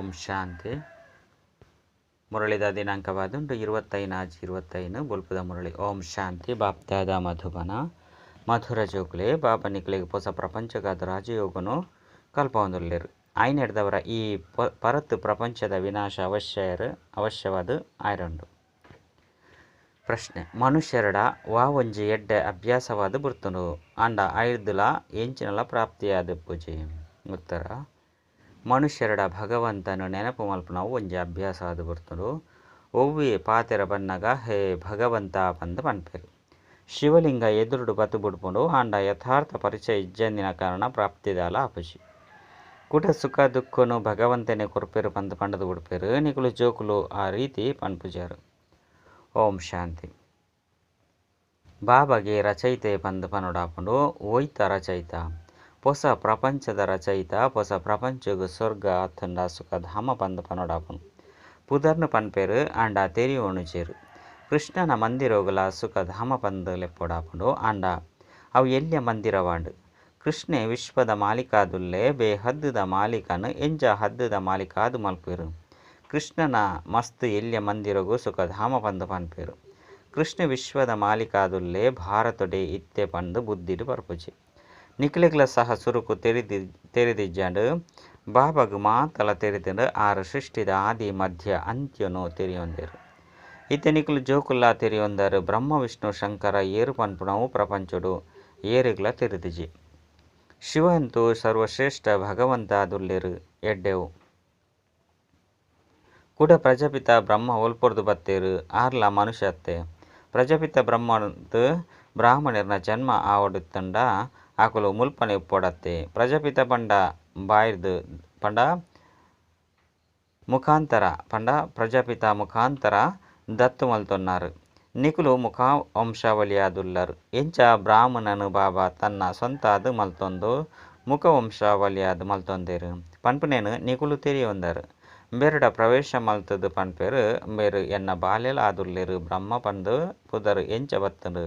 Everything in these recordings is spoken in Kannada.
ಓಂ ಶಾಂತಿ. ಮುರಳಿದ ದಿನಾಂಕವಾದುಂಟು ಇರುವತ್ತೈನಾಜ್ ಇರುವತ್ತೈನು ಬುಲ್ಪದ ಮುರಳಿ. ಓಂ ಶಾಂತಿ. ಬಾಪ್ತಾದ ಮಧುಬನ. ಮಧುರ ಜೋಗ್ಲೆ. ಬಾಬ ನಿಕ್ಲಿಗೆ ಹೊಸ ಪ್ರಪಂಚಗಾದ ರಾಜಯೋಗನು ಕಲ್ಪವೊಂದುಲ್ಲೇರು. ಆಯ್ನ ಹಿಡ್ದವರ ಈ ಪ ಪರತ್ ಪ್ರಪಂಚದ ವಿನಾಶ ಅವಶ್ಯ ಅವಶ್ಯವಾದ ಆಯ್ರಂಡು ಪ್ರಶ್ನೆ. ಮನುಷ್ಯರಡ ವಾ ಒಂಜಿ ಎಡ್ಡೆ ಅಭ್ಯಾಸವಾದ ಬುರ್ತುನು. ಅಂಡ ಐದುಲ ಎಂಚಿನಲ ಪ್ರಾಪ್ತಿಯಾದ ಪೂಜೆ. ಉತ್ತರ. ಮನುಷ್ಯರಡ ಭಗವಂತನು ನೆನಪು ಮಲ್ಪನವು ಒಂಜಿ ಅಭ್ಯಾಸ ಆದ ಬರ್ತುಂಡು. ಒವ್ವಿ ಪಾತೆರ ಬನ್ನಗ ಹೇ ಭಗವಂತ ಪಂದ್ ಪನ್ಪೆರ್ ಶಿವಲಿಂಗ ಎದುರುಡು ಬತ್ತು ಬುಡ್ಪುಂಡು ಆಂಡ ಯಥಾರ್ಥ ಪರಿಚಯ ಇಜ್ಜಂದಿನ ಕಾರಣ ಪ್ರಾಪ್ತಿದಾಲ ಅಪಶಿ ಕುಟ ಸುಖ ದುಃಖನು ಭಗವಂತನೇ ಕೊರ್ಪೆರು ಪಂದ್ ಪಂಡದು ಬುಡ್ಪೆರು, ನಿಕುಲು ಜೋಕುಲು ಆ ರೀತಿ ಪನ್ಪುಜಾರು. ಓಂ ಶಾಂತಿ. ಬಾಬಾಗೆ ರಚಯಿತೆ ಪಂದ್ ಪನುಡಾಪುಂಡು, ಓಯ್ತ ರಚಯಿತ. ಹೊಸ ಪ್ರಪಂಚದ ರಚಯಿತ ಹೊಸ ಪ್ರಪಂಚಗು ಸ್ವರ್ಗ, ಅತ್ತಂಡ, ಸುಖ, ಧಾಮ ಪಂದ್ ಪನುಡಾಪುಂಡು ಪುದರ್ನು ಪನ್ಪೆರು ಆಂಡ ತೆರಿಯೋಣುಜೇರು ಕೃಷ್ಣನ ಮಂದಿರೋಗಲ ಸುಖ, ಧಾಮ ಪಂದ್ ಲೆಪ್ಪೊಡಾಪುಂಡು ಆಂಡ. ಅವು ಎಲ್ಯ ಮಂದಿರವಾಂಡು ಕೃಷ್ಣೆ ವಿಶ್ವದ ಮಾಲಿಕಾದುಲ್ಲೇ ಬೇ ಹದ್ದದ ಮಾಲಿಕನು, ಎಂಜ ಹದ್ದದ ಮಾಲಿಕಾದು ಮಲ್ಪೇರು. ಕೃಷ್ಣನ ಮಸ್ತ್ ಎಲ್ಯ ಮಂದಿರಗು ಸುಖ, ಧಾಮ ಪಂದ್ ಪನ್ಪೆರು ಕೃಷ್ಣ ವಿಶ್ವದ ಮಾಲಿಕಾದುಲ್ಲೇ ಭಾರತೊಡೆ ಇತ್ತೆ ಪಂದ್ ಬುದ್ಧಿಡು ಬರ್ಪುಜಿ ನಿಕ್ಲೆಗ್ಲ ಸಹ ಸುರುಕು ತೆರೆದಿ, ತೆರೆದಿಜ್ಜಂಡು. ಬಾಬಾಗು ಮಾತಲ ತೆರೆದಿಂಡು ಆರು ಸೃಷ್ಟಿದ ಆದಿ ಮಧ್ಯ ಅಂತ್ಯನೋ ತೆರೆಯೊಂದಿರು. ಇತ್ತೆ ನಿಕ್ಲು ಜೋಕುಲ್ಲ ತೆರೆಯೊಂದರು. ಬ್ರಹ್ಮ, ವಿಷ್ಣು, ಶಂಕರ ಏರು ಪನ್ಪುಣವು ಪ್ರಪಂಚಡು. ಏರುಗ್ಲ ತೆರೆದಿಜಿ ಶಿವಂತು ಸರ್ವಶ್ರೇಷ್ಠ ಭಗವಂತ ದುಲ್ಲೆರು ಎಡ್ಡೆವು. ಕೂಡ ಪ್ರಜಾಪಿತ ಬ್ರಹ್ಮ ಒಲ್ಪೊರ್ದು ಬತ್ತೇರು. ಆರ್ಲ ಮನುಷ್ಯತ್ತೆ. ಪ್ರಜಾಪಿತ ಬ್ರಹ್ಮದ ಬ್ರಾಹ್ಮಣರನ್ನ ಜನ್ಮ ಆವಡುತ್ತಂಡ ಅಕುಲು ಮುಲ್ಪನೆ ಉಪ್ಪೊಡತ್ತೆ ಪ್ರಜಾಪಿತ ಪಂಡ ಬಾಯ್ದು ಪಂಡ ముఖాంతర పండ ప్రజాపిత ముఖాంతర దత్తుమల్తున్నారు ನಿಕುಲು ముఖా ವಂಶಾವಳಿಯಾದುಲ್ಲರು ಎಂಚ ಬ್ರಾಹ್ಮಣನು ಬಾಬಾ ತನ್ನ ಸ್ವಂತ ಅದು ಮಲ್ತೊಂದು ಮುಖ ವಂಶಾವಳಿಯಾದ ಮಲ್ತೊಂದೇರು. ಪಂಪನೇನು ನಿಕುಲು ತೆರಿಯೊಂದರು. ಬೇರುಡ ಪ್ರವೇಶ ಮಲ್ತದು ಪನ್ಪೇರು, ಬೇರು ಎನ್ನ ಬಾಲ್ಯಲ ಆದುಲ್ಲೇರು ಬ್ರಹ್ಮ ಪಂದು ಪುದರು ಎಂಚ ಬತ್ತರು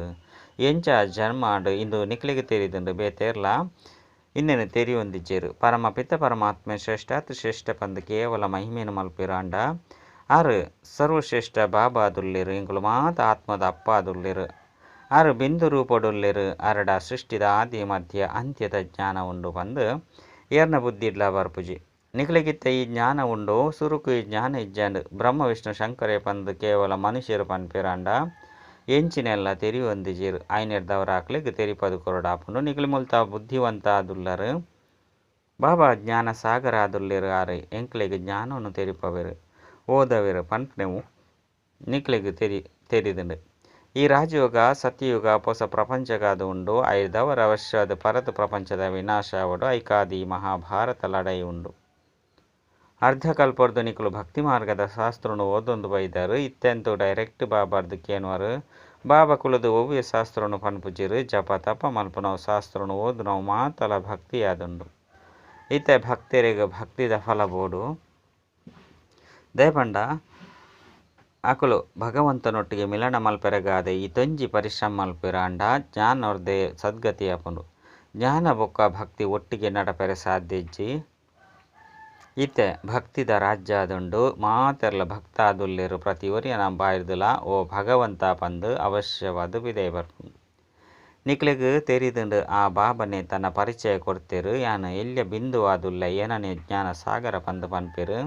ಎಂಚ ಜನ್ಮಾಂಡ್ ಇಂದು ನಿಕ್ಲಿಗೆ ತೆರಿದುಂಡು ಬೇತೇರ್ಲ? ಇನ್ನೇನು ತೆರಿ ಹೊಂದಿಜ್ಜೇರು? ಪರಮ ಪಿತ್ತ ಪರಮಾತ್ಮ ಶ್ರೇಷ್ಠಾತ್ ಶ್ರೇಷ್ಠ ಪಂದು ಕೇವಲ ಮಹಿಮೇನು ಮಲ್ಪಿರಾಂಡ ಆರು, ಸರ್ವಶ್ರೇಷ್ಠ ಬಾಬಾ ಆದುಲ್ಲೆರು ಇಂಕುಲು ಮಾತ ಆತ್ಮದ ಅಪ್ಪ ಆದುಲ್ಲೆರು ಆರು, ಬಿಂದು ರೂಪಡುಲ್ಲೆರು ಅರಡ ಸೃಷ್ಟಿದ ಆದಿ ಮಧ್ಯ ಅಂತ್ಯದ ಜ್ಞಾನ ಉಂಡು ಬಂದು ಏರ್ನ ಬುದ್ಧಿಡ್ಲ ಬರ್ಪುಜಿ. ನಿಕ್ಲಿಗಿತ್ತ ಈ ಜ್ಞಾನ ಉಂಡು, ಸುರುಕು ಈ ಜ್ಞಾನ ಇಜ್ಜಂಡು ಬ್ರಹ್ಮ, ವಿಷ್ಣು, ಶಂಕರೇ ಪಂದು ಕೇವಲ ಮನುಷ್ಯರು ಪನ್ಪಿರಂಡ ಐನೆರ್ದವರ ಆಕ್ಲಿಗೆ ತೆರಿಪದು ಕೊರಡಾಪುಂಡು ನಿಕ್ಲಿ ಮುಲ್ತ ಬುದ್ಧಿವಂತ ಆದುಲ್ಲರು ಬಾಬಾ ಜ್ಞಾನ ಸಾಗರ ಆದುಲ್ಲೆರು ಆರೆ. ಎಂಕ್ಲಿಗೆ ಜ್ಞಾನವನ್ನು ತೆರಿಪವೆರು. ಓದವೆರು ಪಂಪ್ನೆವು ನಿಕ್ಲಿಗೆ ತೆರಿ, ತೆರಿದುಂಡು. ಈ ರಾಜಯೋಗ, ಸತ್ಯಯುಗ ಹೊಸ ಪ್ರಪಂಚಗಾದ ಉಂಡು. ಐದವರ ಅವಶ್ಯದ ಪರತ ಪ್ರಪಂಚದ ವಿನಾಶ ಅವಡು ಐಕಾದಿ ಮಹಾಭಾರತ ಲಡೈ ಉಂಡು. ಅರ್ಧಕಲ್ಪರ್ದು ನಿಕುಲು ಭಕ್ತಿ ಮಾರ್ಗದ ಶಾಸ್ತ್ರನು ಓದೊಂದು ಬೈದರು. ಇತ್ತೆಂತು ಡೈರೆಕ್ಟ್ ಬಾಬಾರ್ದು ಕೇನುವರು. ಬಾಬಾ ಕುಲದ ಒವ್ವೆ ಶಾಸ್ತ್ರನು ಪನ್ಪುಜಿರು. ಜಪ, ತಪ, ಮಲ್ಪನವು ಶಾಸ್ತ್ರನು ಓದುನವು ಮಾತಲ ಭಕ್ತಿಯಾದುಂಡು. ಇತ್ತೆ ಭಕ್ತರಿಗೆ ಭಕ್ತಿದ ಫಲ ಬೋಡು. ದಯಪಂಡ ಅಕುಲು ಭಗವಂತನೊಟ್ಟಿಗೆ ಮಿಲನ ಮಲ್ಪೆರಗಾದೆ. ತೊಂಜಿ ಪರಿಶ್ರಮ ಮಲ್ಪೆರ ಅಂಡ ಸದ್ಗತಿ ಅಪುಂಡು ಜ್ಞಾನ ಬೊಕ್ಕ ಭಕ್ತಿ ಒಟ್ಟಿಗೆ ನಡಪೆರೆ ಸಾಧ್ಯ ಇಜ್ಜಿ. ಇತ್ತೆ ಭಕ್ತಿದ ರಾಜ್ಯ ಆದುಂಡು ಮಾತೆರ್ಲ ಭಕ್ತಾದುಲ್ಲೆರ್ ಪ್ರತಿ ಒರಿಯನ ಬಾಯ್ದುಲ ಓ ಭಗವಂತ ಪಂದ್ ಅವಶ್ಯವಾದ ವಿದೇ ಬರ್ಪುಂಡು ನಿಕ್ಲೆಗ್ ತೆರಿದುಂಡು ಆ ಬಾಬನೆ ತನ್ನ ಪರಿಚಯ ಕೊಡ್ತೆರು, ಯಾನು ಎಲ್ಯ ಬಿಂದು ಆದುಲ್ಲ ಏನನೆ ಜ್ಞಾನ ಸಾಗರ ಪಂದ್ ಪನ್ಪೆರು.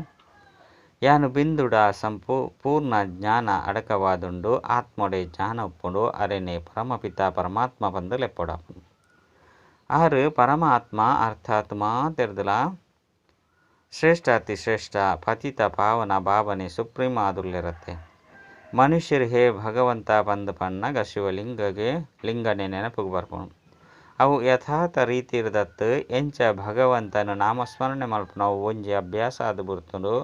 ಯಾನು ಬಿಂದುಡ ಸಂಪು ಪೂರ್ಣ ಜ್ಞಾನ ಅಡಕವಾದುಂಡು, ಆತ್ಮೊಡೆ ಜ್ಞಾನ ಉಪ್ಪುಂಡು, ಅರೆನೆ ಪರಮಪಿತ ಪರಮಾತ್ಮ ಪಂದು ಲೆಪ್ಪೊಡಾಪುಂಡು ಆರು ಪರಮಾತ್ಮ ಅರ್ಥಾತ್ ಮಾತೆರ್ದುಲ ಶ್ರೇಷ್ಠ ಅತಿ ಶ್ರೇಷ್ಠ, ಪತಿತ ಪಾವನ ಭಾವನೆ ಸುಪ್ರೀಂ ಆದುಲ್ಲಿರತ್ತೆ ಮನುಷ್ಯರು ಹೇ ಭಗವಂತ ಬಂದು ಪನ್ನಗ ಶಿವಲಿಂಗಗೆ ಲಿಂಗನೆ ನೆನಪಿಗೆ ಬರ್ಕೊಂಡು ಅವು ಯಥಾರ್ಥ ರೀತಿ ಇರದತ್ತು, ಎಂಚ ಭಗವಂತನು ನಾಮಸ್ಮರಣೆ ಮಲ್ಪನವು ಒಂಜಿ ಅಭ್ಯಾಸ ಆದ ಬರ್ತನು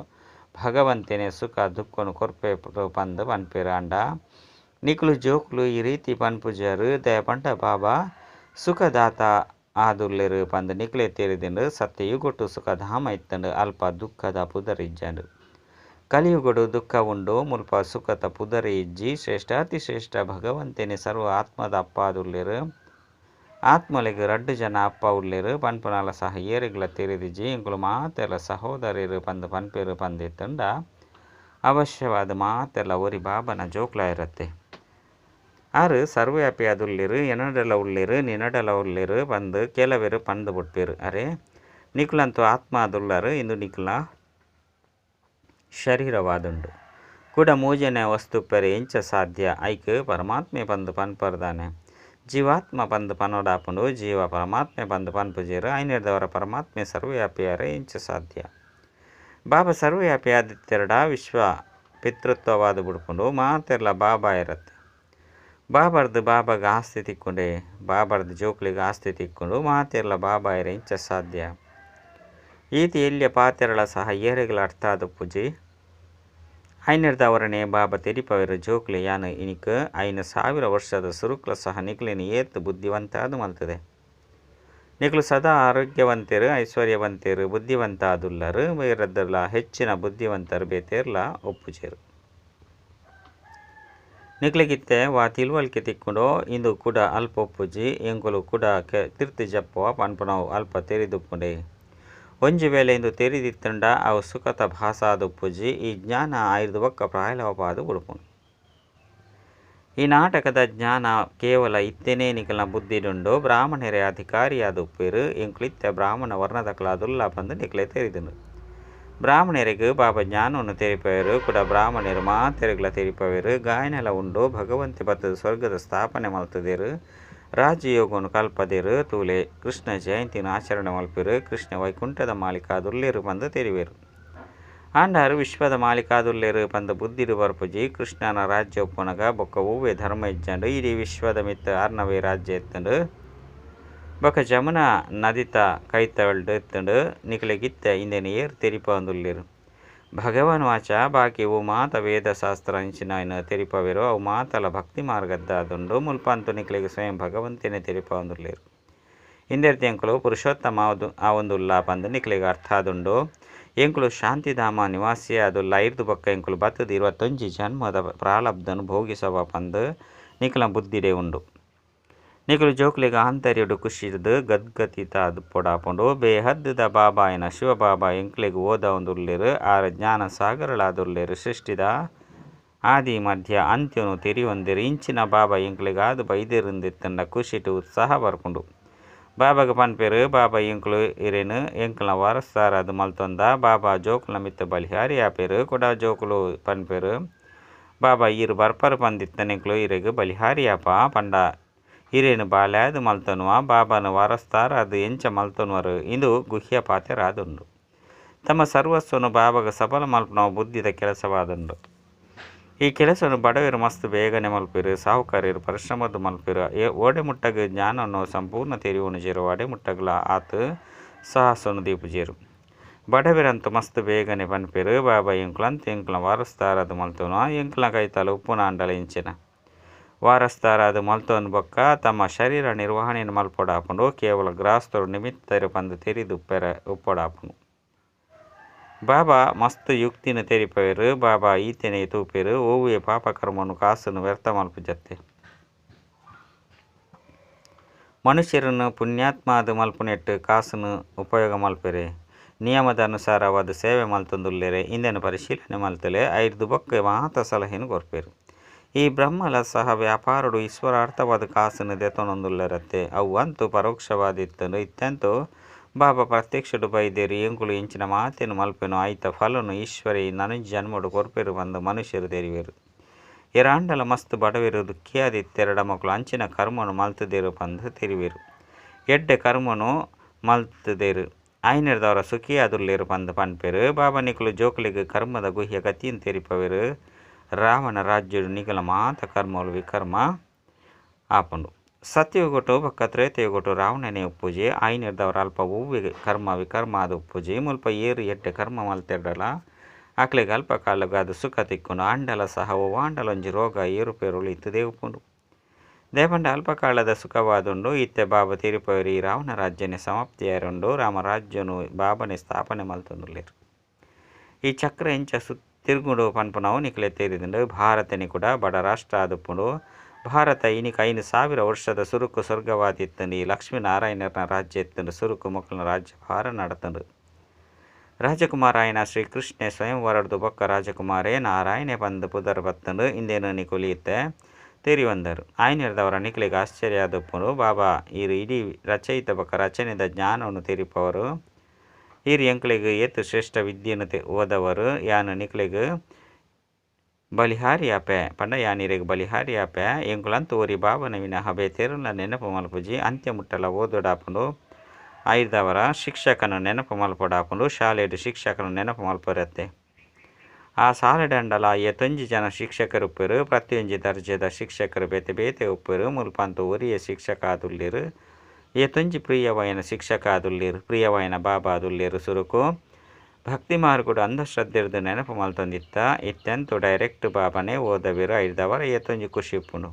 ಭಗವಂತನೇ ಸುಖ ದುಃಖನು ಕೊರ್ಪೆ ಪಂದು ಪನ್ಪಿರಾಂಡ ನಿಕ್ಲು ಜೋಕ್ಲು ಈ ರೀತಿ ಪನ್ಪುಜರು ದಯಪಂಡ ಬಾಬಾ, ಸುಖದಾತ ನಿಕ್ಲೆ ತೆರಿದಿಂಡು ಸುಖ ಸುಖಧಾಮ ಇತ್ತಂಡು, ಅಲ್ಪ ದುಃಖದ ಪುದರಿಜ್ಜಂಡು ಕಲಿಯುಗಡು ದುಃಖ ಉಂಡು, ಮುಲ್ಪ ಸುಖದ ಪುದರಿ ಇಜ್ಜಿ, ಶ್ರೇಷ್ಠ, ಅತಿಶ್ರೇಷ್ಠ ಭಗವಂತೇನೆ ಸರ್ವ ಆತ್ಮದ ಅಪ್ಪ ಆದುಲ್ಲೆರು ಆತ್ಮಲಿಗೆ ರಡ್ಡು ಜನ ಅಪ್ಪ ಉಳ್ಳೇರು ಪನ್ಪುನಾಲ ಸಹ ಏರಿಗಳ ತೆರೆದಿಜ್ಜಿ ಇಂಕುಲು ಮಾತೆಲ್ಲ ಸಹೋದರಿರು ಪಂದು ಪನ್ಪೇರು ಪಂದಿತ್ತಂಡ ಅವಶ್ಯವಾದ ಮಾತೆಲ್ಲ ಒರಿ ಬಾಬನ ಜೋಕ್ಲ ಇರತ್ತೆ. ಆರು ಸರ್ವವ್ಯಾಪಿ ಅದುಲ್ಲಿರು ಎನಡೆಲ ಉಳ್ಳಿರು ನಿನಡೆಲ ಉಳ್ಳಿರು ಬಂದು ಕೆಲವೆರು ಪಂದು ಬಿಟ್ಪೇರು ಅರೆ ನಿಕ್ಲಂತೂ ಆತ್ಮ ಅದುಳ್ಳರು ಇಂದು ನಿಕ್ಲ ಶರೀರವಾದುಂಡು ಕೂಡ ಮೂಜನೆ ವಸ್ತು ಪೆರೆ ಎಂಚ ಸಾಧ್ಯ ಐಕ್ ಪರಮಾತ್ಮೆ ಬಂದು ಪನ್ಪರ್ದಾನೆ ಜೀವಾತ್ಮ ಬಂದು ಪನೋಡಾಪುಂಡು ಜೀವ ಪರಮಾತ್ಮೆ ಬಂದು ಪನ್ಪುಜೀರು ಐನಿಡ್ದವರ ಪರಮಾತ್ಮೆ ಸರ್ವವ್ಯಾಪಿಯಾರೆ ಎಂಚ ಸಾಧ್ಯ ಬಾಬಾ ಸರ್ವವ್ಯಾಪಿ ಆದಿತ್ಯರಡ ವಿಶ್ವ ಪಿತೃತ್ವವಾದ ಬಿಡ್ಕೊಂಡು ಮಾತೆಲ್ಲ ಬಾಬಾ ಇರತ್ತೆ ಬಾಬರ್ದು ಬಾಬಾಗ ಆಸ್ತಿ ತಿಕ್ಕೊಂಡೆ, ಬಾಬರ್ದು ಜೋಕ್ಲಿಗೆ ಆಸ್ತಿ ತಿಕ್ಕೊಂಡು ಮಾತೆಲ್ಲ ಬಾಬಾ ಇರ ಇಂಚ ಸಾಧ್ಯ. ಈತಿ ಎಲ್ಲಿಯ ಪಾತೆರಳ ಸಹ ಏರೆಗಳ ಅರ್ಥ ಆದ ಪೂಜೆ. ಐನರ್ದವರನೇ ಬಾಬಾ ತೆರಿಪವಿರ ಜೋಕ್ಲಿ ಯಾನ ಇನಿಕ ಐನ ಸಾವಿರ ವರ್ಷದ ಸುರುಕ್ಲ ಸಹ ನಿಕ್ಲಿನ ಏತ್ ಬುದ್ಧಿವಂತ ಅದು ಮಲ್ತದೆ. ನಿಕ್ಲು ಸದಾ ಆರೋಗ್ಯವಂತರು, ಐಶ್ವರ್ಯವಂತರು ಬುದ್ಧಿವಂತ ಅದುಲ್ಲರು ಬೇರದ್ದಲ್ಲ ಹೆಚ್ಚಿನ ಬುದ್ಧಿವಂತರು ಬೇತೇರ್ಲ ಒಪ್ಪುಚೇರು ನಿಕ್ಲಿಗಿತ್ತೆ ವಾ ತಿಳುವಳಿಕೆ ತಿಕ್ಕೊಂಡು, ಇಂದು ಕೂಡ ಅಲ್ಪ ಒಪ್ಪುಜಿ ಎಂಕುಲು ಕೂಡ ಕೆ ತಿರ್ತಿ ಜಪ್ಪುವ ಪನ್ಪುನವು ಅಲ್ಪ ತೆರಿದುಪ್ಪುಂಡೆ. ಒಂಜಿ ವೇಳೆ ಇಂದು ತೆರೆದಿತ್ತಂಡ, ಅವು ಸುಖತ ಭಾಸಾದುಪ್ಪುಜಿ, ಈ ಜ್ಞಾನ ಆಯುರ್ದು ಒಕ್ಕ ಪ್ರಾಯಲವಪಾದು ಉಡುಪುಂಡು. ಈ ನಾಟಕದ ಜ್ಞಾನ ಕೇವಲ ಇತ್ತೇನೇ ನಿಕಲ್ನ ಬುದ್ಧಿಡುಂಡು ಬ್ರಾಹ್ಮಣರೇ ಅಧಿಕಾರಿಯಾದ ಉಪ್ಪೇರು ಎಂಕುಲಿತ್ತ ಬ್ರಾಹ್ಮಣ ವರ್ಣದಕಲಾದುಲ್ಲ ಬಂದು ನಿಕ್ಲೆ ತೆರಿದುಂಡು. ಬ್ರಾಹ್ಮಣರಿಗೆ ಪಾಪ ಜ್ಞಾನವನ್ನು ತೆರಿಪವರು ಕೂಡ ಬ್ರಾಹ್ಮಣರು ಮಾತೆರೆಗಳ ತೆರಿಪವರು. ಗಾಯನೆಲ್ಲ ಉಂಡು. ಭಗವಂತಿ ಬತ್ತದ ಸ್ವರ್ಗದ ಸ್ಥಾಪನೆ ಮಲ್ತದಿರು ರಾಜಯೋಗವನ್ನು ಕಲ್ಪದಿರು. ತೂಲೆ ಕೃಷ್ಣ ಜಯಂತಿನ ಆಚರಣೆ ಮಲ್ಪಿರು ಕೃಷ್ಣ ವೈಕುಂಠದ ಮಾಲಿಕಾದುಲ್ಲೇರು ಬಂದು ತೆರಿವೆರು ಆಂಡಾರು ವಿಶ್ವದ ಮಾಲಿಕಾದುಲ್ಲೇರು ಬಂದ ಬುದ್ಧಿರು ಬರ್ಪುಜಿ ಕೃಷ್ಣನ ರಾಜ್ಯ ಒಪ್ಪುನಗ ಬೊಕ್ಕ ಹೂವೆ ಧರ್ಮ ಇಜ್ಜಂಡು. ಇಡೀ ವಿಶ್ವದ ಮಿತ್ತ ಆರ್ನವೇ ರಾಜ್ಯ ಎತ್ತಂಡು ಬೊಕ ಜಮುನಾ ನದಿತ ಕೈತವಳ್ಡು ಎತ್ತಂಡು ನಿಕ್ಲೆಗಿತ್ತ ಇಂದೆನ ಏರ್ ತೆರಿಪಂದುಲ್ಲೇರು. ಭಗವಾನ್ ವಾಚ ಬಾಕಿ ಅವು ಮಾತ ವೇದ ಶಾಸ್ತ್ರ ಅಂಚಿನ ತೆರಿಪವೆರು ಅವು ಮಾತಲ ಭಕ್ತಿ ಮಾರ್ಗದ್ದಾದುಂಡು ಮುಲ್ಪಂತು ನಿಕ್ಲಿಗೆ ಸ್ವಯಂ ಭಗವಂತನೇ ತೆರಿಪಂದುಲ್ಲೇರು. ಇಂದೆರ್ತಿ ಎಂಕುಲು ಪುರುಷೋತ್ತಮ ಆ ಆವೊಂದುಲ್ಲ ಪಂದು ನಿಕ್ಲಿಗೆ ಅರ್ಥ ಆದುಂಡು ಎಂಕುಲು ಶಾಂತಿಧಾಮ ನಿವಾಸಿ ಅದುಲ್ಲ ಐರ್ದು ಬೊಕ್ಕ ಎಂಕುಲು ಬತ್ತದ ಇರುವತ್ತೊಂಜಿ ಜನ್ಮದ ಪ್ರಾಲಬ್ಧನು ಭೋಗಿಸವ ಪಂದು ನಿಕ್ಲ ಬುದ್ಧಿಡೆ ಉಂಡು. ನಿಕಲು ಜೋಕ್ಲೆಗ ಆಂತರ್ಯಡು ಖುಷಿದು ಗದ್ಗತಿತ ಅದು ಪೊಡಾಪುಂಡು ಬೇಹದ್ದದ ಬಾಬಾಯನ ಶಿವಬಾಬಾ ಎಂಕ್ಲೆಗ್ ಓದ ಒಂದುಲ್ಲೇರು ಆರ ಜ್ಞಾನ ಸಾಗರಳಾದುಲ್ಲೇರು ಸೃಷ್ಟಿದ ಆದಿ ಮಧ್ಯ ಅಂತ್ಯನು ತೆರಿಯೊಂದಿರು ಇಂಚಿನ ಬಾಬಾ ಎಂಕ್ಲೆಗ್ ಆದು ಬೈದಿರುಂದಿತ್ತಂಡ ಖುಷಿಟು ಉತ್ಸಾಹ ಬರ್ಪುಂಡು ಬಾಬಾಗ ಪನ್ಪೇರು ಬಾಬಾ ಎಂಕ್ಲು ಇರೇನು ಎಂಕ್ಲ ವಾರಸ್ತಾರ ಅದು ಮಲ್ತೊಂದ ಬಾಬಾ ಜೋಕ್ಲ ಮಿತ್ತ ಬಲಿಹಾರಿ ಆಪೇರು ಕೊಡ ಜೋಕುಲು ಪನ್ಪೇರು ಬಾಬಾ ಈರು ಬರ್ಪರ್ ಪಂದಿತ್ತನೆಂಕ್ಲು ಇರೆಗ್ ಬಲಿಹಾರಿ ಆಪ ಪಂಡ ಹಿರೇನು ಬಾಲ್ಯಾದು ಮಲ್ತನುವ? ಬಾಬಾನ ವಾರಸ್ತಾರ? ಅದು ಎಂಚ ಮಲ್ತನುವರು? ಇಂದು ಗುಹ್ಯ ಪಾತೆರಾದುಂಡು ತಮ್ಮ ಸರ್ವಸ್ವನು ಬಾಬಾಗ ಸಫಲ ಮಲ್ಪನವ ಬುದ್ಧಿದ ಕೆಲಸವಾದುಂಡು ಈ ಕೆಲಸವನ್ನು ಬಡವರು ಮಸ್ತ್ ಬೇಗನೆ ಮಲ್ಪಿರು, ಸಾಹುಕಾರರು ಪರಿಶ್ರಮದ ಮಲ್ಪಿರು. ಓಡೆ ಮುಟ್ಟಗ ಜ್ಞಾನವನ್ನು ಸಂಪೂರ್ಣ ತೆರಿವನ್ನು ಜೇರು. ಒಡೆ ಮುಟ್ಟಗಲ ಆತ ಸಾಹಸವನ್ನು ದೀಪುಜೇರು ಬಡವರಂತೂ ಮಸ್ತ್ ಬೇಗನೆ ಪನ್ಪಿರು ಬಾಬಾ ಎಂಕ್ಲಂತ, ಎಂಕ್ಲ ವಾರಸ್ತಾರದು ಮಲ್ತನು ಎಂಕ್ಲ ಕೈತಲು ಉಪ್ಪುನ ಅಂಡಲ ಇಂಚಿನ. ವಾರಸ್ತಾರಾದ ಮಲ್ತೋನ್ ಬೊಕ್ಕ ತಮ್ಮ ಶರೀರ ನಿರ್ವಹಣೆಯನ್ನು ಮಲ್ಪೊಡಾಪುಂಡು, ಕೇವಲ ಗ್ರಾಸ್ತರು ನಿಮಿತ್ತರು ಪಂದು ತೆರಿದು ಉಪ್ಪೆರ ಉಪ್ಪೊಡಾಪುಂಡು. ಬಾಬಾ ಮಸ್ತ್ ಯುಕ್ತಿನ ತೆರಿಪವೆರು ಬಾಬಾ ಈತನೆ ತೂಪೆರು ಓವುವೆ ಪಾಪಕರ್ಮವನ್ನು ಕಾಸನ್ನು ವ್ಯರ್ಥ ಮಲ್ಪುಜತ್ತೆ. ಮನುಷ್ಯರನ್ನು ಪುಣ್ಯಾತ್ಮಾದ ಮಲ್ಪುನೆಟ್ಟು ಕಾಸನ್ನು ಉಪಯೋಗ ಮಲ್ಪೆರೆ. ನಿಯಮದ ಅನುಸಾರವಾದ ಸೇವೆ ಮಲ್ತೊಂದುಲ್ಲೆರೆ ಇಂದಿನ ಪರಿಶೀಲನೆ ಮಲ್ತಲೆ, ಐದು ಬೊಕ್ಕ ಮಾತ ಸಲಹೆಯನ್ನು ಕೊರ್ಪೆರು. ಈ ಬ್ರಹ್ಮಲ ಸಹ ವ್ಯಾಪಾರಡು ಈಶ್ವರಾರ್ಥವಾದ ಕಾಸನ್ನು ದೆತನೊಂದುಲ್ಲರತ್ತೆ ಅವು ಅಂತೂ ಪರೋಕ್ಷವಾದಿತ್ತನು ಇತ್ತಂತೂ ಬಾಬಾ ಪ್ರತ್ಯಕ್ಷಡು ಬೈದೇರು ಎಂಕುಲು ಇಂಚಿನ ಮಾತೇನು ಮಲ್ಪೆನು, ಆಯ್ತ ಫಲನು ಈಶ್ವರಿ ನನು ಜನ್ಮಡು ಕೊರ್ಪೆರು ಬಂದು ಮನುಷ್ಯರು ತೆರಿವೆರು ಎರಾಂಡಲ ಮಸ್ತ್ ಬಡವೆರು, ದುಃಖಿಯಾದಿತ್ತೆರಡ ಮಕ್ಕಳು ಅಂಚಿನ ಕರ್ಮನು ಮಲ್ತದೇರು ಬಂದು ತೆರಿವೆರು ಎಡ್ಡೆ ಕರ್ಮನು ಮಲ್ತದೇರು ಐನರ್ದವರ ಸುಖಿಯಾದುಲ್ಲೇರು ಬಂದು ಪನ್ಪೆರು. ಬಾಬಾ ನಿಕಲು ಜೋಕಲಿಗೆ ಕರ್ಮದ ಗುಹ್ಯ ಗತಿಯನ್ನು ತೆರಿಪವೆರು. ರಾವಣ ರಾಜ್ಯಡು ನಿಗಲ ಮಾತ ಕರ್ಮಲು ವಿಕರ್ಮ ಆಪುಂಡು. ಸತ್ಯಯುಗೊಟ್ಟು ಬೊಕ್ಕ ತ್ರೇತಯುಗೊಟ್ಟು ರಾವಣನೇ ಉಪ್ಪುಜೆ ಐನಿರ್ದವರ ಅಲ್ಪ ಹೂವಿ ಕರ್ಮ ವಿಕರ್ಮ ಅದು ಉಪ್ಪುಜಿ ಮುಲ್ಪ ಏರು ಎಟ್ಟೆ ಕರ್ಮ ಮಲ್ತೆಡ್ಡಲ ಅಕ್ಲೆಗೆ ಅಲ್ಪ ಕಾಲಗ ಅದು ಸುಖ ತಿಕ್ಕುನು, ಅಂಡಲ ಸಹ ಓವಾಂಡಲೊಂಜಿ ರೋಗ ಏರುಪೇರುಳು ಇತ್ತು ಉಪ್ಪುಂಡು ದೇಪಂಡ ಅಲ್ಪಕಾಲದ ಸುಖವಾದುಂಡು, ಇತ್ತೆ ಬಾಬ ತಿರುಪವರಿ ರಾವಣ ರಾಜ್ಯನೆ ಸಮಾಪ್ತಿಯಾರುಂಡು ರಾಮರಾಜ್ಯನು ಬಾಬನೆ ಸ್ಥಾಪನೆ ಮಲ್ತೊಂದುಲ್ಲೇರು ಈ ಚಕ್ರ ಎಂಚ ಸುತ್ತ ತಿರುಗುಡು ಪನ್ಪುನವು ನಿಕ್ಲೆ ತೇರಿದುಂಡು ಭಾರತನಿ ಕೂಡ ಬಡ ರಾಷ್ಟ್ರ ಆದುಪ್ಪುಂಡು. ಭಾರತ ಇನಿಕ ಐದು ಸಾವಿರ ವರ್ಷದ ಸುರುಕು ಸ್ವರ್ಗವಾದಿತ್ತಂದು ಈ ಲಕ್ಷ್ಮೀನಾರಾಯಣರ ರಾಜ್ಯ ಇತ್ತಂಡು ಸುರುಕು ಮಕ್ಕಳ ರಾಜ್ಯಭಾರ ಶ್ರೀ ಕೃಷ್ಣ ಸ್ವಯಂ ಸ್ವಯಂವರದ್ದು ಬೊಕ್ಕ ರಾಜಕುಮಾರೇ, ನಾರಾಯಣ ಬಂದು ಪುದರ್ ಬತ್ತಂಡು. ಇಂದೇನು ನಿ ಕೊಲಿಯುತ್ತೆ? ತೆರಿ ಬಂದರು ಆಯ್ನಿರ್ದವರ ನಿಕ್ಲಿಗೆ ಆಶ್ಚರ್ಯ ಆದುಪ್ಪುಂಡು. ಬಾಬಾ ಈ ಇಡೀ ರಚಯಿತ ಬೊಕ್ಕ ರಚನೆದ ಜ್ಞಾನವನ್ನು ತೆರಿಪವರು. ಈರು ಎಂಕ್ಲಿಗೆ ಏತು ಶ್ರೇಷ್ಠ ವಿದ್ಯನತೆ ಓದವರು ಬಲಿಹಾರಿ ಆಪೆ ಪಂಡ ಯಾನಿರಿಗೆ ಬಲಿಹಾರಿ ಆಪೆ ಎಂಕುಲಂತ ಓರಿ ಬಾಬನ ಹಬೆ ಬೇತೇರುಲ ನೆನಪು ಮಲ್ಪುಜಿ, ಅಂತ್ಯ ಮುಟ್ಟಲ ಓದೋಡಾಪನು ಐದವರ ಶಿಕ್ಷಕನ ನೆನಪು ಮಲ್ಪಡಾಪುಂಡು, ಶಾಲೆಡು ಶಿಕ್ಷಕನ ನೆನಪು ಮಲ್ಪರತ್ತೆ. ಆ ಸಾಲೆಡಂಡಲ ಎತ್ತೊಂಜಿ ಜನ ಶಿಕ್ಷಕರು ಉಪ್ಪರು, ಪ್ರತಿಯೊಂಜಿ ದರ್ಜೆದ ಶಿಕ್ಷಕರು ಬೇತೆ ಬೇತೆ ಉಪ್ಪರು, ಮುಲ್ಪಂತ ಒರಿಯ ಶಿಕ್ಷಕ ಆದುಲ್ಲಿರು ಏತೊಂಜಿ ಪ್ರಿಯವಾಯಿನ ಶಿಕ್ಷಕ ಆದುಲ್ಲಿರು ಪ್ರಿಯವಾಯನ ಬಾಬಾ ಆದುಲ್ಲಿರು ಸುರುಕು. ಭಕ್ತಿ ಮಾರ್ಗುಡು ಅಂಧಶ್ರದ್ಧೆರ್ದು ನೆನಪು ಮಲ್ತೊಂದಿತ್ತ ಇತ್ತೆಂತು ಡೈರೆಕ್ಟ್ ಬಾಬನೇ ಓದವಿರು, ಐದವರ ಏತೊಂಜಿ ಖುಷಿ ಉಪ್ಪುನು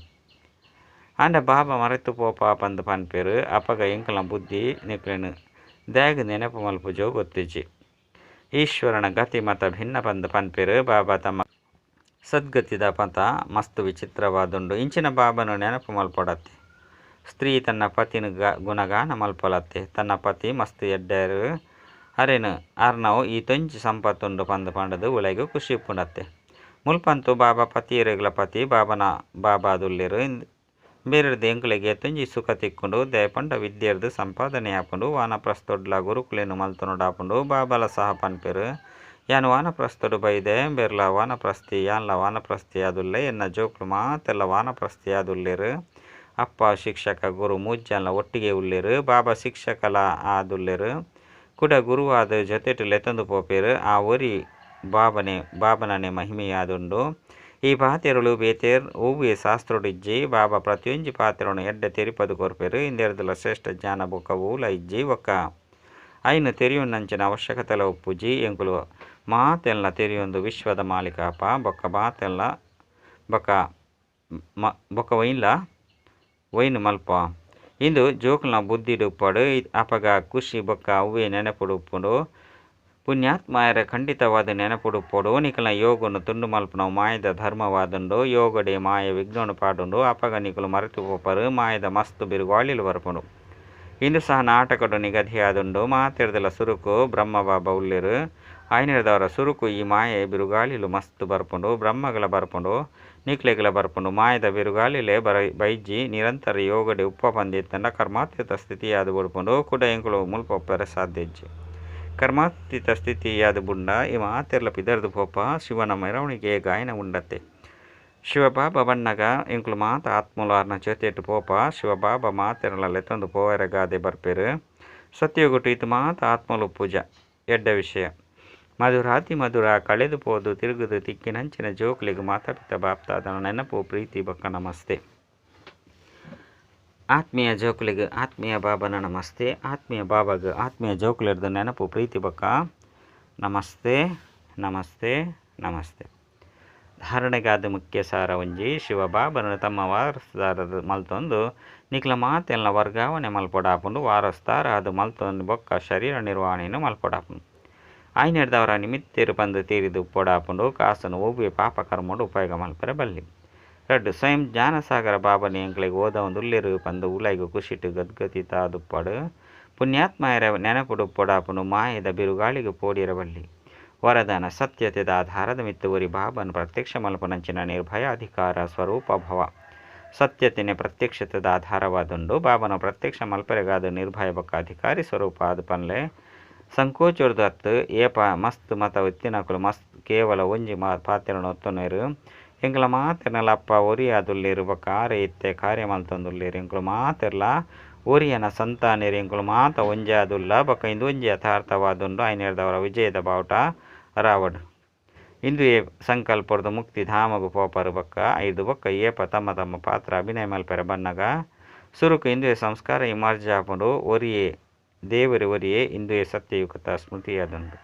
ಆಂಡ ಬಾಬಾ ಮರೆತು ಪೋಪ ಪಂದು ಪನ್ಪೆರು, ಅಪಗ ಎಂಕಲ ಬುದ್ಧಿ ನಿಕ್ಲೆನು. ದ್ಯಾಗ್ ನೆನಪು ಮಲ್ಪುಜೋ ಗೊತ್ತಿಜಿ ಈಶ್ವರನ ಗತಿ ಮತ ಭಿನ್ನ ಪಂದು ಪನ್ಪೆರು, ಬಾಬಾ ತಮ್ಮ ಸದ್ಗತಿದ ಪಥ ಮಸ್ತ್ ವಿಚಿತ್ರವಾದುಂಡು. ಇಂಚಿನ ಬಾಬನು ನೆನಪು ಮಲ್ಪೊಡತ್ತೆ ಸ್ತ್ರೀ ತನ್ನ ಪತಿನ ಗ, ಗುಣಗಾನ ಮಲ್ಪಲತ್ತೆ. ತನ್ನ ಪತಿ ಮಸ್ತ್ ಎಡ್ಡರು. ಅರೆನು ಅರ್ನವು ಈ ಸಂಪತ್ತು ಸಂಪತ್ತುಂಡು ಪಂದು ಪಂಡದು ಉಲೈಗು ಖುಷಿ ಪುಣತ್ತೆ ಮುಲ್ಪಂತು ಬಾಬಾ ಪತಿ ಇರಗಲ ಪತಿ, ಬಾಬನ ಬಾಬಾ ದುಲ್ಲಿರು ಬೇರೆರ್ದು ಎಂಕ್ಲೆಗೆ ತುಂಜಿ ಸುಖ ತಿಕ್ಕೊಂಡು, ದಯಪಂಡ ವಿದ್ಯೆರ್ದು ಸಂಪಾದನೆ ಹಾಕೊಂಡು, ವಾನಪ್ರಸ್ಥೊಡ್ಲ ಗುರುಕುಲೇನು ಹಾಕೊಂಡು ಬಾಬಲ ಸಹ ಪನ್ಪೆರು. ಯಾನು ವಾನಪ್ರಸ್ಥಡು ಬೈದೆ, ಬೆರ್ಲ ವಾನಪ್ರಸ್ಥಿ, ಯಾನ್ಲ ವಾನಪ್ರಸ್ಥಿ ಆದುಲ್ಲೆ ಎನ್ನ ಜೋಕ್ಲು ಮಾತೆಲ್ಲ ವಾನಪ್ರಸ್ಥಿ ಆದುಲ್ಲೇರು ಅಪ್ಪ ಶಿಕ್ಷಕ ಗುರು ಮೂಜ್ಜನ್ಲ ಒಟ್ಟಿಗೆ ಉಳ್ಳೇರು, ಬಾಬಾ ಶಿಕ್ಷಕಲ ಆದುಲ್ಲೇರು ಕುಡ ಗುರುವಾದ ಜೊತೆಟು ಲೆತಂದು ಪೋಪೇರು. ಆ ಒರಿ ಬಾಬನೆ, ಬಾಬನನೆ ಮಹಿಮೆಯಾದುಂಡು. ಈ ಪಾತೆರುಳು ಬೇತೇರ್, ಹೂವೆ ಶಾಸ್ತ್ರೊಡಿಜ್ಜಿ, ಬಾಬಾ ಪ್ರತಿಯೊಂಜಿ ಪಾತ್ರವನ್ನು ಎಡ್ಡ ತೆರಿಪದು ಕೊರ್ಪೆರು. ಇಂದೆರ್ದಲ ಶ್ರೇಷ್ಠ ಜ್ಞಾನ ಬೊಕ್ಕ ಊಲ ಇಜ್ಜಿ ಒಕ್ಕ. ಐನು ತೆರಿಯುನ್ನಂಚಿನ ಅವಶ್ಯಕತೆಲ ಒಪ್ಪುಜಿ ಎಂಕುಲು ಮಾತೆಲ್ಲ ತೆರೆಯೊಂದು ವಿಶ್ವದ ಮಾಲೀಕಾಪ ಬೊಕ್ಕ ಮಾತೆಲ್ಲ ಬೊಕ್ಕ ಮ, ಬೊಕ್ಕ ಒಯ್ನ್ಲ ಒಯ್ನು ಮಲ್ಪ. ಇಂದು ಜೋಕುಲ್ನ ಬುದ್ಧಿಡು ಉಪ್ಪಡು ಅಪಗ ಖುಷಿ ಬೊಕ್ಕ ಅವ್ವೆ ನೆನಪುಡು ಉಪ್ಪುಂಡು ಪುಣ್ಯಾತ್ಮಾಯರ ಖಂಡಿತವಾದ ನೆನಪುಡು ಪೊಡು ನಿಕಲ ಯೋಗನು ತುಂಡು ಮಲ್ಪನ, ಮಾಯದ ಧರ್ಮವಾದುಂಡು. ಯೋಗಡೆ ಮಾಯ ವಿಘ್ನನು ಪಾಡುಂಡು. ಅಪಗ ನಿಖಲು ಮರೆತು ಪೋಪರು ಮಾಯದ ಮಸ್ತು ಬಿರುಗಾಳಿಲು ಬರ್ಪುಂಡು. ಇಂದು ಸಹ ನಾಟಕಡು ನಿಗದಿಯಾದುಂಡು. ಮಾತಿರ್ದಲ ಸುರುಕು ಬ್ರಹ್ಮಬಾಬ ಉಳ್ಳಿರು ಆಯ್ನಿರದವರ ಸುರುಕು ಈ ಮಾಯೆ ಬಿರುಗಾಳಿಲು ಮಸ್ತು ಬರ್ಪುಂಡು. ಬ್ರಹ್ಮಗಳ ಬರ್ಪುಂಡು. ನಿಕ್ಲೆಗಳ ಬರ್ಪುಂಡು. ಮಾಯದ ಬಿರುಗಾಳಿಲೆ ಬರ, ಬೈಜ್ಜಿ ನಿರಂತರ ಯೋಗಡೆ ಉಪ್ಪ ಪಂದಿತ್ತಂಡ ಕರ್ಮಾತೀತ ಸ್ಥಿತಿಯಾದ ಬಿಡ್ಪುಂಡು. ಕುಡ ಎಂಕುಲು ಮುಲ್ಪೊಪ್ಪರೆ ಸಾಧ್ಯಜ್ಜಿ. ಕರ್ಮಾತೀತ ಸ್ಥಿತಿಯಾದ ಬುಂಡ, ಇವ ಮಾತೆರ್ಲ ಪಿದರ್ದು ಪೋಪ ಶಿವನ ಮೆರವಣಿಗೆ ಗಾಯನ ಉಂಡತ್ತೆ. ಶಿವಬಾಬ ಬಣ್ಣಗ ಇಂಕುಲು ಮಾತ ಆತ್ಮಲಾರ್ನ ಚೇತೆಟ್ ಪೋಪ ಶಿವಬಾಬ ಮಾತೆರಲ ಲೆತ್ತೊಂದು ಪೋವರ ಗಾದೆ ಬರ್ಪೇರು. ಸತ್ಯಗುಟ್ಟು ಇದು ಮಾತ ಆತ್ಮಲು ಪೂಜಾ ಎಡ್ಡ ವಿಷಯ. ಮಧುರಾತಿ ಮಧುರ ಕಳೆದು ಪೋದು ತಿರುಗುದು ತಿಕ್ಕಿನಂಚಿನ ಜೋಕ್ಲಿಗೆ ಮಾತಾಪಿತ ಬಾಪ್ತಾದನ ನೆನಪು ಪ್ರೀತಿ ಬಕ್ಕ ನಮಸ್ತೆ. ಆತ್ಮೀಯ ಜೋಕ್ಲಿಗೆ ಆತ್ಮೀಯ ಬಾಬನ ನಮಸ್ತೆ. ಆತ್ಮೀಯ ಬಾಬಾಗ ಆತ್ಮೀಯ ಜೋಕುಲಿರ್ದು ನೆನಪು ಪ್ರೀತಿ ಬಕ್ಕ ನಮಸ್ತೆ ನಮಸ್ತೆ ನಮಸ್ತೆ. ಧಾರಣೆಗಾದ ಮುಖ್ಯ ಸಾರ ಒಂಜಿ ಶಿವಬಾಬನ ತಮ್ಮ ವಾರಸ್ದಾರದ ಮಲ್ತೊಂದು ನಿಕ್ಲ ಮಾತೆಲ್ಲ ವರ್ಗಾವಣೆ ಮಲ್ಪೊಡಾಪುಂಡು ವಾರಸ್ತಾರ ಅದು ಮಲ್ತೊಂದು ಬೊಕ್ಕ ಶರೀರ ನಿರ್ವಹಣೆಯನ್ನು ಮಲ್ಪೊಡಾಪುಂಡು. ಆಯ್ನೆಡ್ದವರ ನಿಮಿತ್ತೇರು ಬಂದು ತೀರಿದು ಪೋಡ ಕಾಸನು ಕಾಸನ್ನು ಪಾಪ ಕರ್ಮೊಂಡು ಉಪಯೋಗ ಮಲ್ಪರೆ ಬಲ್ಲಿ. ರಡ್ಡು ಸ್ವಯಂ ಜ್ಞಾನಸಾಗರ ಬಾಬನ ಅಂಕ್ಳಿಗೆ ಓದ ಒಂದು ಉಲ್ಲೆರು ಬಂದು ಉಲೈಗು ಕುಶಿಟ್ಟು ಗದ್ಗತಿ ತಾದುಪ್ಪಡು ಪುಣ್ಯಾತ್ಮಯರ ನೆನಪುಡು ಪೊಡಾಪುನು ಮಾಯದ ಬಿರುಗಾಳಿಗೆ ಪೋಡಿರಬಲ್ಲಿ ವರದಾನ ಸತ್ಯತೆದ ಆಧಾರದ ಮಿತ್ತುವರಿ ಬಾಬನ್ ಪ್ರತ್ಯಕ್ಷ ಮಲ್ಪನಂಚಿನ ನಿರ್ಭಯ ಅಧಿಕಾರ ಸ್ವರೂಪ ಭವ. ಸತ್ಯತೆನೆ ಪ್ರತ್ಯಕ್ಷತೆದ ಆಧಾರವಾದುಂಡು ಬಾಬನ ಪ್ರತ್ಯಕ್ಷ ಮಲ್ಪರೆಗಾದ ನಿರ್ಭಯ ಬಕ್ಕ ಅಧಿಕಾರಿ ಸ್ವರೂಪ ಆದ ಪನ್ಲೆ. ಸಂಕೋಚೊರ್ದು ಹತ್ತು ಏಪ ಮಸ್ತ್ ಮತ ಒತ್ತಿನಕುಲು ಮಸ್ತ್ ಕೇವಲ ಒಂಜಿ ಮಾ ಪಾತೆರನು ಒತ್ತೊನೇರು. ಎಂಕುಲ ಮಾತೆರ್ನಲ ಅಪ್ಪ ಒರಿಯಾದುಲ್ಲೆರ್ ಬೊಕ ಆರೆ ಇತ್ತೆ ಕಾರ್ಯ ಮಂತೊಂದುಲ್ಲೆರ್ ಎಂಕುಲು ಮಾತೆರ್ಲ ಒರಿಯನ ಸಂತಾನೆರ್. ಎಂಕುಲು ಮಾತ ಒಂಜಿ ಆದುಲ್ಲ ಬೊಕ್ಕ ಇಂದು ಒಂಜಿ ಯಥಾರ್ಥವಾದುಂಡು ಐನೇರ್ದವರ ವಿಜಯದ ಬಾವುಟ ರಾವಡ್. ಇಂದು ಏ ಸಂಕಲ್ಪರ್ದು ಮುಕ್ತಿ ಧಾಮಗು ಪೋಪರು ಬೊಕ್ಕ ಐದು ಬೊಕ್ಕ ಏಪ ತಮ್ಮ ತಮ್ಮ ಪಾತ್ರ ಅಭಿನಯ ಮಲ್ಪೆರ ಬನ್ನಗ ಸುರುಕು ಇಂದುವೆ ಸಂಸ್ಕಾರ ಇಮರ್ಜ್ ಆಪುಂಡು ಒರಿಯೇ ದೇವರಿ ಒರಿಯೇ ಇಂದುವೆ ಸತ್ಯಯುಕ್ತ ಸ್ಮೃತಿಯಾದಂದು.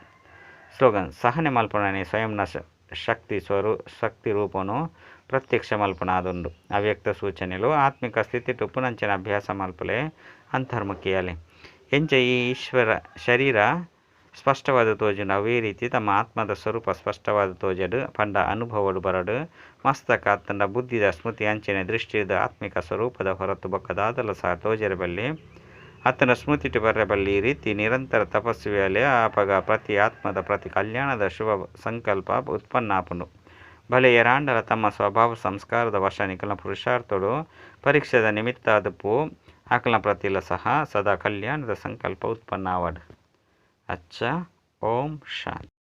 ಸ್ಲೋಗನ್, ಸಹನೆ ಮಲ್ಪಣನೆ ಸ್ವಯಂನ ಶಕ್ತಿ ಸ್ವರೂ, ಶಕ್ತಿ ರೂಪನು ಪ್ರತ್ಯಕ್ಷ ಮಲ್ಪನಾದುಂಡು ಅವ್ಯಕ್ತ ಸೂಚನೆಲು ಆತ್ಮಿಕ ಸ್ಥಿತಿ ಟುಪ್ಪುನಂಚಿನ ಅಭ್ಯಾಸ ಮಲ್ಪಲೆ ಅಂತರ್ಮುಖಿಯಲೆ ಎಂಚ ಈ ಈಶ್ವರ ಶರೀರ ಸ್ಪಷ್ಟವಾದ ತೋಜುಂಡು, ಅವೇ ರೀತಿ ತಮ್ಮ ಆತ್ಮದ ಸ್ವರೂಪ ಸ್ಪಷ್ಟವಾದ ತೋಜಡು, ಪಂಡ ಅನುಭವಡು ಬರಡು, ಮಸ್ತಕ ತನ್ನ ಬುದ್ಧಿದ ಸ್ಮೃತಿ ಅಂಚನೆ ದೃಷ್ಟಿದ ಆತ್ಮಿಕ ಸ್ವರೂಪದ ಹೊರತು ಬೊಕ್ಕದಾದಲ ಸಹ ತೋಜರಬಲ್ಲಿ ಆತನ ಸ್ಮೃತಿಟು ಬರಬಲ್ಲಿ ಈ ರೀತಿ ನಿರಂತರ ತಪಸ್ವಿಯಲ್ಲಿ ಆಪಗ ಪ್ರತಿ ಆತ್ಮದ ಪ್ರತಿ ಕಲ್ಯಾಣದ ಶುಭ ಸಂಕಲ್ಪ ಉತ್ಪನ್ನಾಪನು ಬಲೆ ಎರಾಂಡಲ ತಮ್ಮ ಸ್ವಭಾವ ಸಂಸ್ಕಾರದ ವಶ ನಿಕಲ ಪುರುಷಾರ್ಥಗಳು ಪರೀಕ್ಷೆದ ನಿಮಿತ್ತ ಅದಪ್ಪು ಆಕಲ ಪ್ರತಿಲ ಸಹ ಸದಾ ಕಲ್ಯಾಣದ ಸಂಕಲ್ಪ ಉತ್ಪನ್ನ ಅವಡ್ ಅಚ್ಚ, ಓಂ, ಶಾಂತಿ.